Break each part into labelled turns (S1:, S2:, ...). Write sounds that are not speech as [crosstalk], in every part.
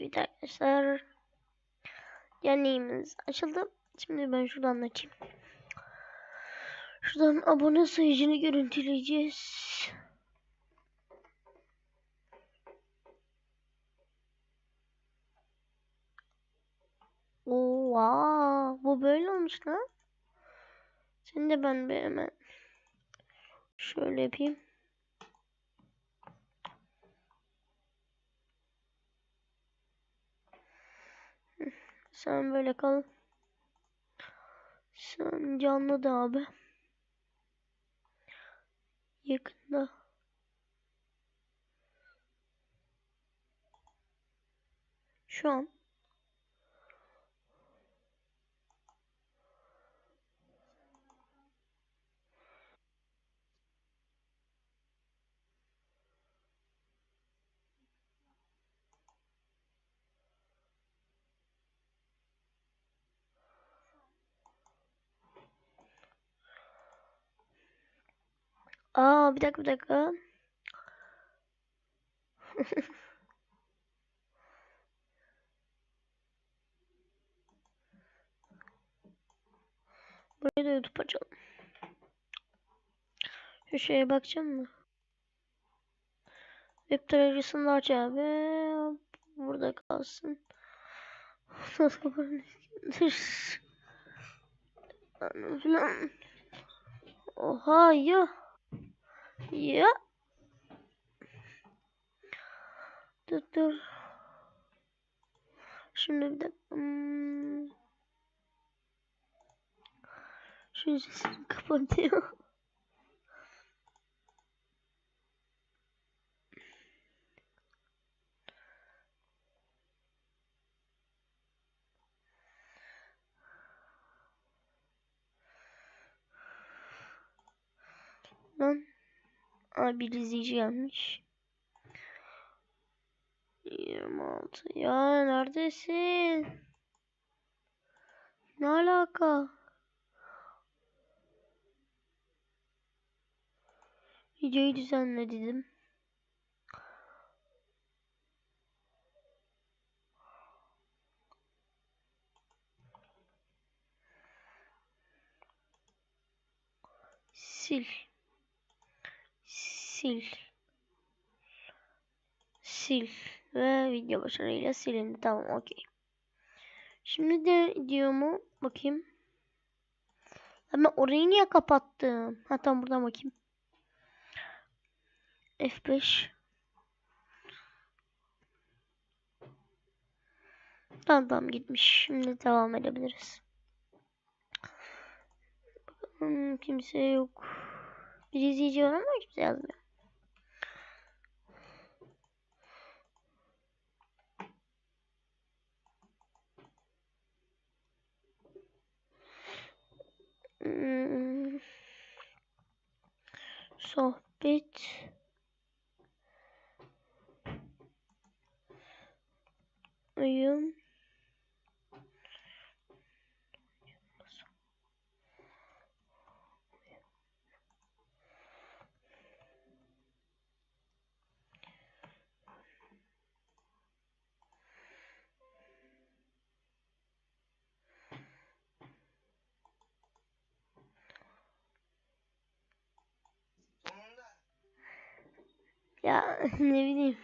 S1: Evet arkadaşlar. Yanımız açıldı. Şimdi ben şuradan açayım. Şuradan abone sayıcını görüntüleyeceğiz. Oha, bu böyle olmuş lan. Şimdi de ben bir hemen şöyle yapayım. Sen böyle kal. Sen canlı da abi. Yakında. Şu an. Aa bir dakika bir dakika. [laughs] Buraya da YouTube açalım. Şu şeye bakacağım mı? Web tarayıcısını aç abi. Burada kalsın. [laughs] Oha ya. Ya. Dur dur. Şimdi bir dakika. Hmm. Şu sesini kapatıyor. Aa bir izleyici gelmiş. 26. Ya neredesin? Ne alaka? Videoyu düzenle dedim. Sil. Sil. Sil. Ve video başarıyla silindi. Tamam okey. Şimdi de diyomu bakayım. Ama orayı niye kapattım? Ha tamam buradan bakayım. F5 Tamam tamam gitmiş. Şimdi devam edebiliriz. Kimse yok. Bir izleyici var ama kimse yazmıyor. Sohbet. Oyun Ya [laughs] ne bileyim.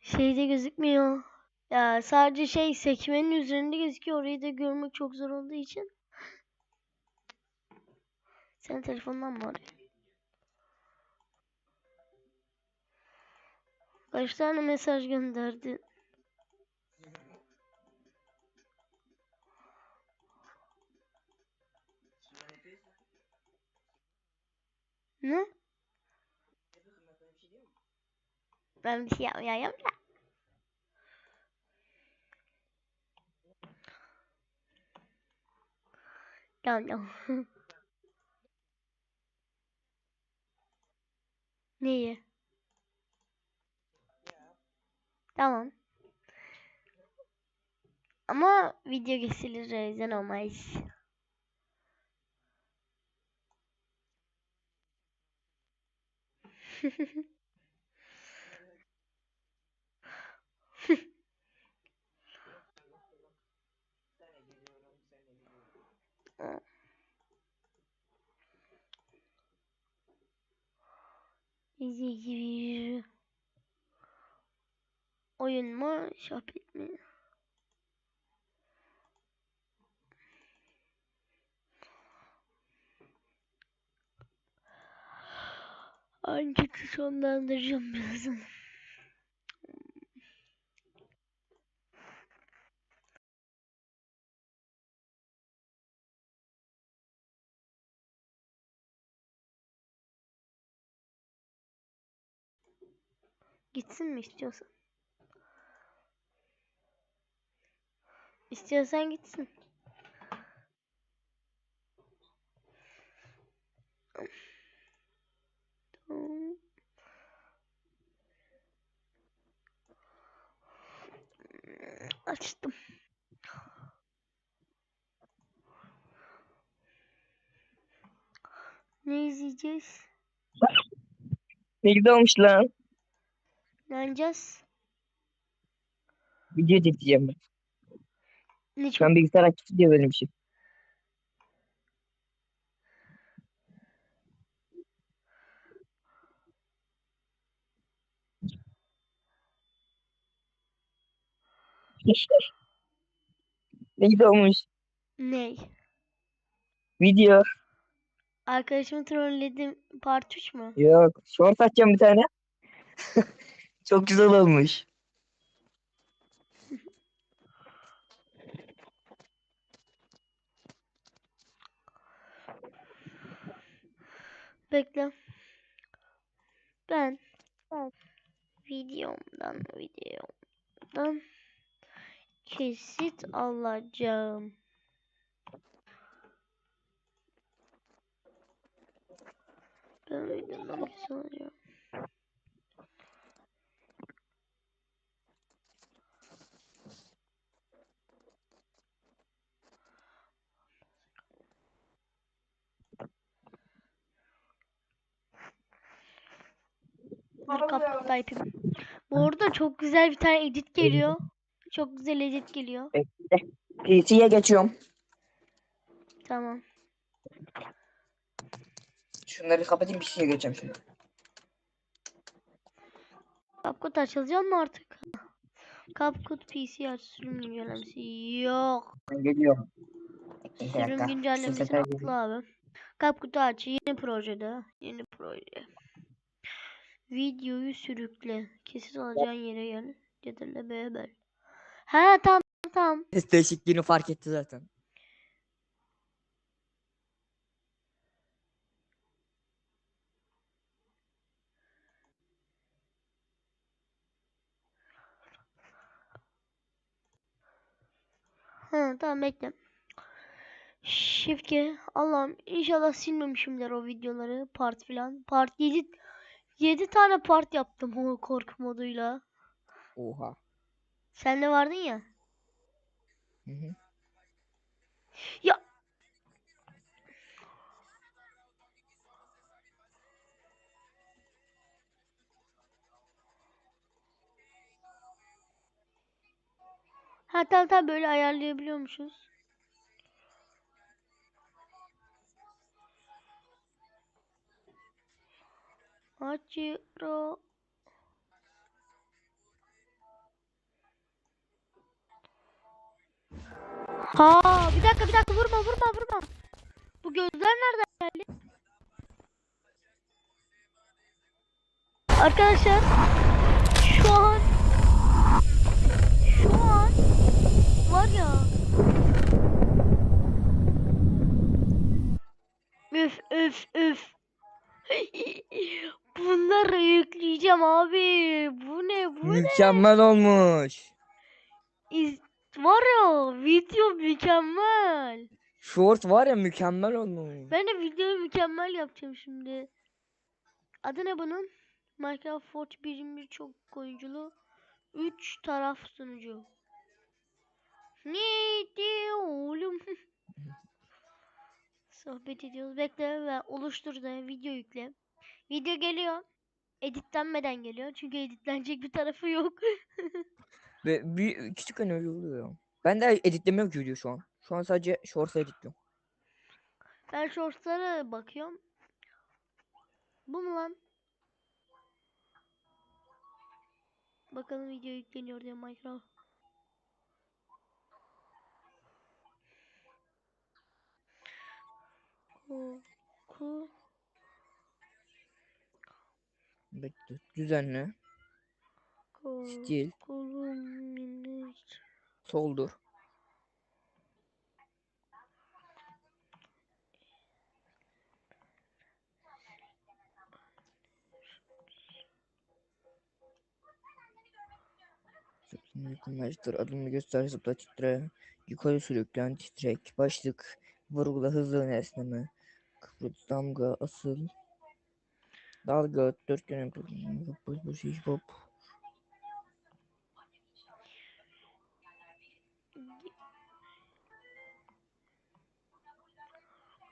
S1: Şeyde gözükmüyor. Ya sadece şey sekmenin üzerinde gözüküyor. Orayı da görmek çok zor olduğu için. Sen telefondan mı arıyorsun? Kaç tane mesaj gönderdi? Ne? Ben bir şey yapmayayım da. Tamam tamam. Neyi? Tamam. Ama video kesilir o yüzden olmaz. İzleyici verici. Oyun mu? Sohbet mi? Ancak sonlandıracağım birazdan. Gitsin mi istiyorsan? İstiyorsan gitsin. Açtım. Ne izleyeceğiz?
S2: Ne güzel olmuş lan.
S1: Ne oynayacağız?
S2: Video çekeceğim ben.
S1: Ne
S2: Şu an bilgisayar aktif diye böyle bir şey. [laughs] Ne güzel olmuş.
S1: ne?
S2: Video.
S1: Arkadaşımı trolledim part 3 mü?
S2: Yok. Short açacağım bir tane. [laughs] Çok güzel olmuş.
S1: Bekle. Ben videomdan videomdan kesit alacağım. Ben videomdan kesit alacağım. Dur kapta yapayım. Bu arada çok güzel bir tane edit geliyor. Çok güzel edit geliyor.
S2: PC'ye geçiyorum.
S1: Tamam.
S2: Şunları kapatayım PC'ye geçeceğim şimdi.
S1: CapCut açılacak mı artık? CapCut PC aç sürüm güncellemesi. Yok.
S2: Ben geliyorum. Bir
S1: Sürüm güncellemesi atla abi. CapCut'u aç. Yeni projede. Yeni proje. Videoyu sürükle. Kesin alacağın yere gel. Cedelle beraber. Ha tamam tamam.
S2: Ses değişikliğini fark etti zaten.
S1: Ha tamam bekle. G. Allah'ım inşallah silmemişimdir o videoları. Part filan. Part 7 7 tane part yaptım korku moduyla.
S2: Oha.
S1: Sen de vardın ya.
S2: Hı hı.
S1: Ya Ha tamam tamam böyle ayarlayabiliyormuşuz. Hachiro Ha bir dakika bir dakika vurma vurma vurma. Bu gözler nereden geldi? Arkadaşlar şu an şu an var ya Üf üf üf Bunları yükleyeceğim abi. Bu ne bu ne?
S2: Mükemmel olmuş.
S1: İz... Var ya video mükemmel.
S2: Short var ya mükemmel olmuş.
S1: Ben de videoyu mükemmel yapacağım şimdi. Adı ne bunun? Minecraft Forge 1.21 çok oyunculu. 3 taraf sunucu. Ne diyor oğlum? [laughs] Sohbet ediyoruz. Bekle ve oluştur da video yükle. Video geliyor. Editlenmeden geliyor. Çünkü editlenecek bir tarafı yok. [laughs]
S2: Ve bir küçük öyle oluyor. Ben de editlemiyorum ki video şu an. Şu an sadece shorts'ı editliyorum.
S1: Ben shortslara bakıyorum. Bu mu lan? Bakalım video yükleniyor diye Minecraft. Korku.
S2: Bekle. Düzenle. Stil. Soldur. Yakınlaştır. Adımı göster zıpla titre. Yukarı sürüklen titrek. Başlık. Vurgula hızlı esneme. Kıvırt damga asıl. Dalga dörtgen bu bu şiş pop.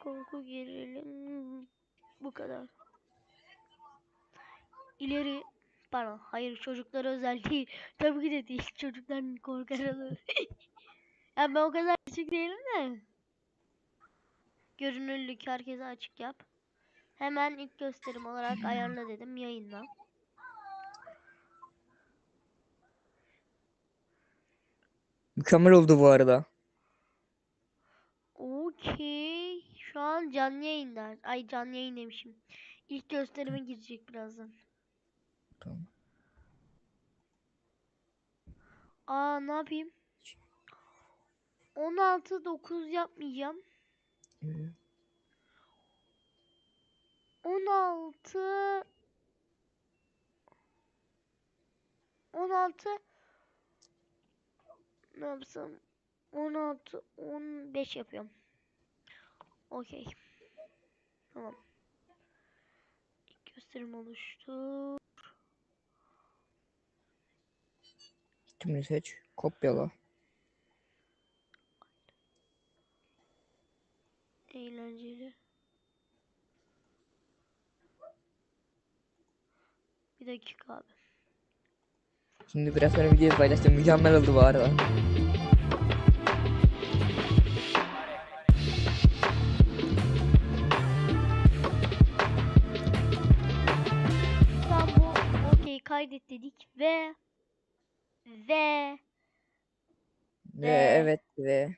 S1: Korku gerilim. Bu kadar. İleri pardon hayır çocuklara özel değil. Tabii ki de değil. [laughs] Çocuklar korkar olur. [laughs] ya ben o kadar küçük değilim de. Görünürlük herkese açık yap. Hemen ilk gösterim olarak ayarla dedim yayınla.
S2: Mükemmel oldu bu arada.
S1: Okey. Şu an canlı yayında. Ay canlı yayın demişim. İlk gösterime girecek birazdan.
S2: Tamam.
S1: Aa ne yapayım? 16 9 yapmayacağım.
S2: Ee,
S1: 16 16 ne yapsam 16 15 yapıyorum. Okey. Tamam. İlk gösterim oluştu.
S2: Tümünü seç. Kopyala.
S1: Eğlenceli. Bir dakika abi.
S2: Şimdi biraz sonra videoyu paylaştım. Mükemmel oldu bu arada.
S1: Tamam bu okey kaydet dedik ve ve
S2: Ve
S1: Ve-
S2: evet ve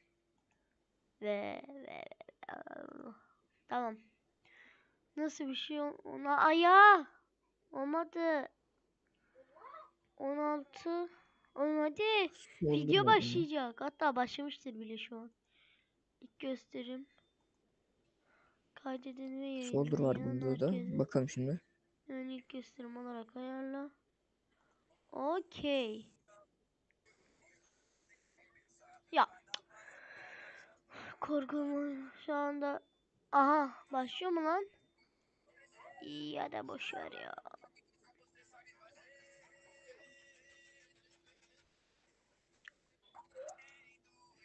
S1: ve ve tamam. Nasıl bir şey ona aya olmadı. 16 olmadı. Video
S2: Soldurmadım.
S1: başlayacak. Hatta başlamıştır bile şu an. İlk gösterim. Kaydedin ve
S2: Soldur var
S1: yayınlayan
S2: bunda da.
S1: herkese.
S2: Bakalım şimdi.
S1: Ön ilk gösterim olarak ayarla. Okey. Ya. Korkumu şu anda. Aha başlıyor mu lan? İyi ya da boş ver ya.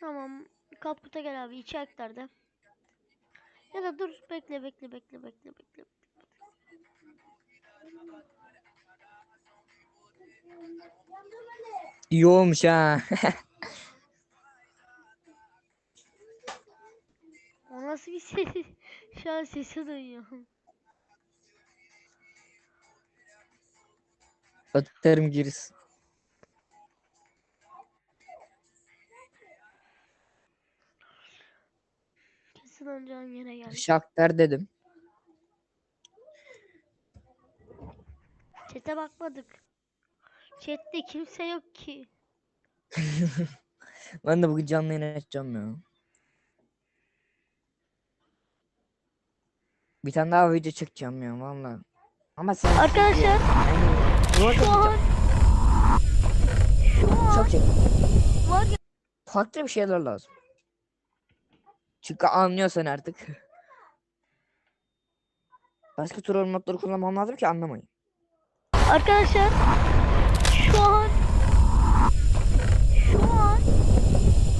S1: Tamam. Kaputa gel abi içi aktardı. Ya da dur bekle bekle bekle bekle bekle.
S2: İyi olmuş ha. [laughs]
S1: O nasıl bir ses? [laughs] Şu an sesi duyuyorum.
S2: Atarım gerisi.
S1: Oynayacağım yere geldi.
S2: Şaktar dedim.
S1: Chat'e bakmadık. Chat'te kimse yok ki. [laughs]
S2: Ben de bugün canlı yayın açacağım ya. Bir tane daha video çekeceğim ya valla. Ama sen
S1: Arkadaşlar şu an şu an
S2: çok çek.
S1: var ya
S2: Farklı bir şeyler lazım. Çünkü anlıyorsan artık. Başka troll modları kullanmam lazım ki anlamayın.
S1: arkadaşlar şu an şu an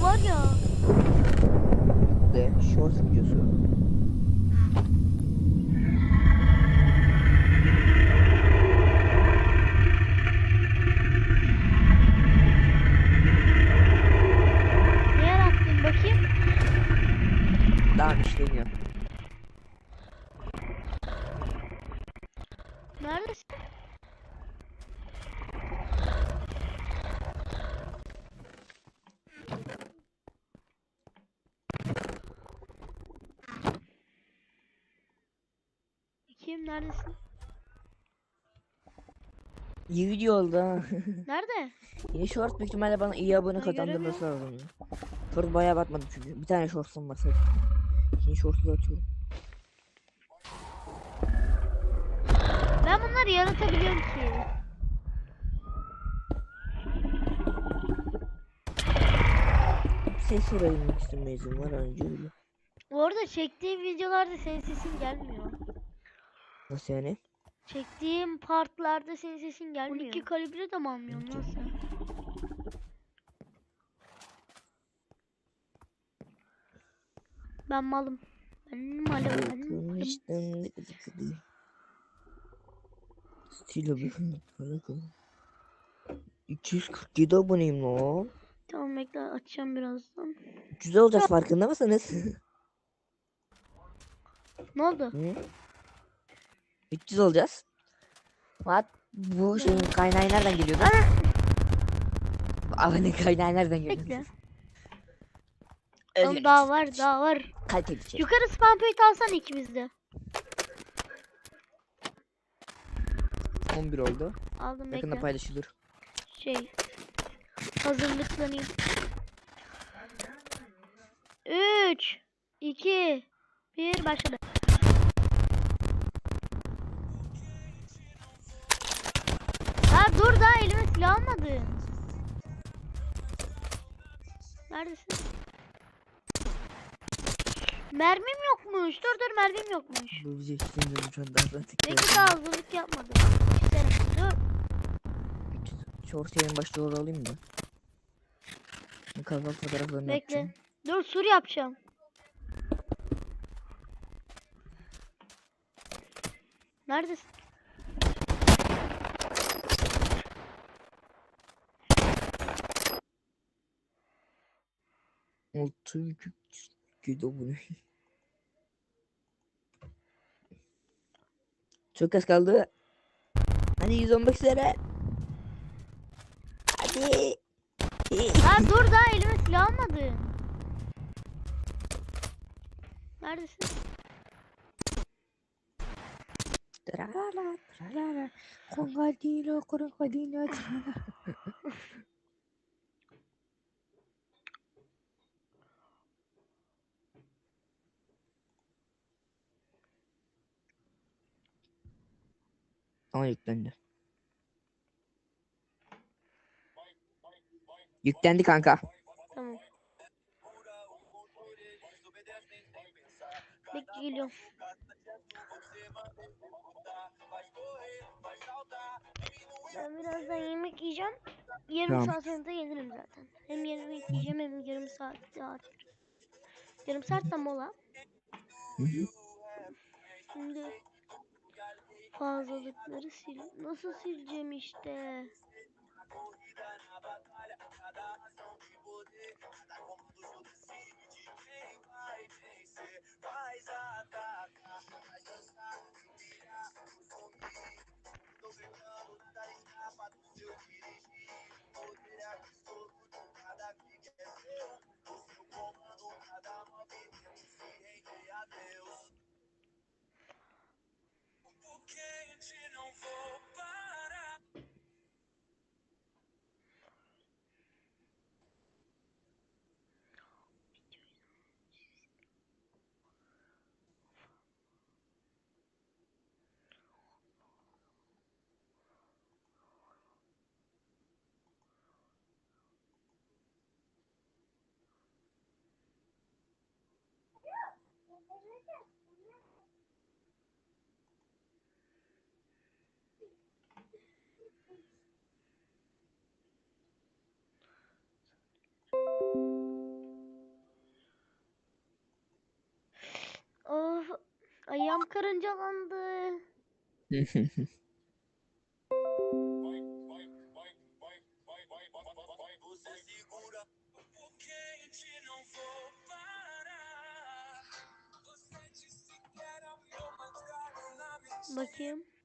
S1: var ya
S2: De short videosu.
S1: ne
S2: Başlayın ya.
S1: Neredesin? Kim neredesin?
S2: İyi video oldu ha.
S1: Nerede?
S2: Yeni short büyük ihtimalle bana iyi abone kazandırması lazım. Short bayağı batmadım çünkü. Bir tane shortsum var sadece. Da atıyorum.
S1: Ben bunları yaratabiliyorum ki.
S2: Ses verebilmek istemeyizim var önce öyle.
S1: Orada çektiğim videolarda senin sesin gelmiyor.
S2: Nasıl yani?
S1: Çektiğim partlarda senin sesin gelmiyor. 12 kalibre de mi almıyorsun lan sen? Ben malım. Ben malım. Ben malım.
S2: Ne kadar kötü. Stil abi. Alakalı. 247 aboneyim lan.
S1: Tamam bekle açacağım birazdan.
S2: 300 olacağız farkında mısınız?
S1: Ne oldu?
S2: Hı? 300 olacağız. What? Bu şeyin kaynağı nereden geliyordu? Abone kaynağı nereden geliyordu?
S1: Bekle. Tamam daha var daha var.
S2: Kaliteli şey.
S1: Yukarı spam point alsana ikimiz de.
S2: 11 oldu.
S1: Aldım
S2: Yakında
S1: bekle.
S2: paylaşılır.
S1: Şey. Hazırlıklanayım. 3 2 1 başladı. Ha dur daha elime silah almadım. Neredesin? Mermim yokmuş. Dur dur mermim yokmuş.
S2: Bu bize istemiyorum şu an daha da
S1: Belki daha hazırlık yapmadım. İsterim. Dur.
S2: Short yayın başlıyor alayım mı? Kanal fotoğraflarını
S1: Bekle.
S2: atacağım.
S1: Dur sur yapacağım. Neredesin?
S2: Altı buçuk ne? Çok az kaldı. Hadi 115 üzere. Hadi.
S1: Ha dur daha elime silah almadım. Neredesin?
S2: Tralala, tralala. Krokodilo, krokodilo, tralala. Ama yüklendi. Yüklendi kanka.
S1: Tamam. Bekle geliyorum. Ben birazdan yemek yiyeceğim. Yarım
S2: Tamam.
S1: saat sonra gelirim zaten. Hem yemek yiyeceğim hem yarım saat saat. Yarım saat de mola.
S2: Hı hı.
S1: Şimdi fazlalıkları sil. Nasıl sileceğim işte? Ayağım karıncalandı. [laughs] Bakayım.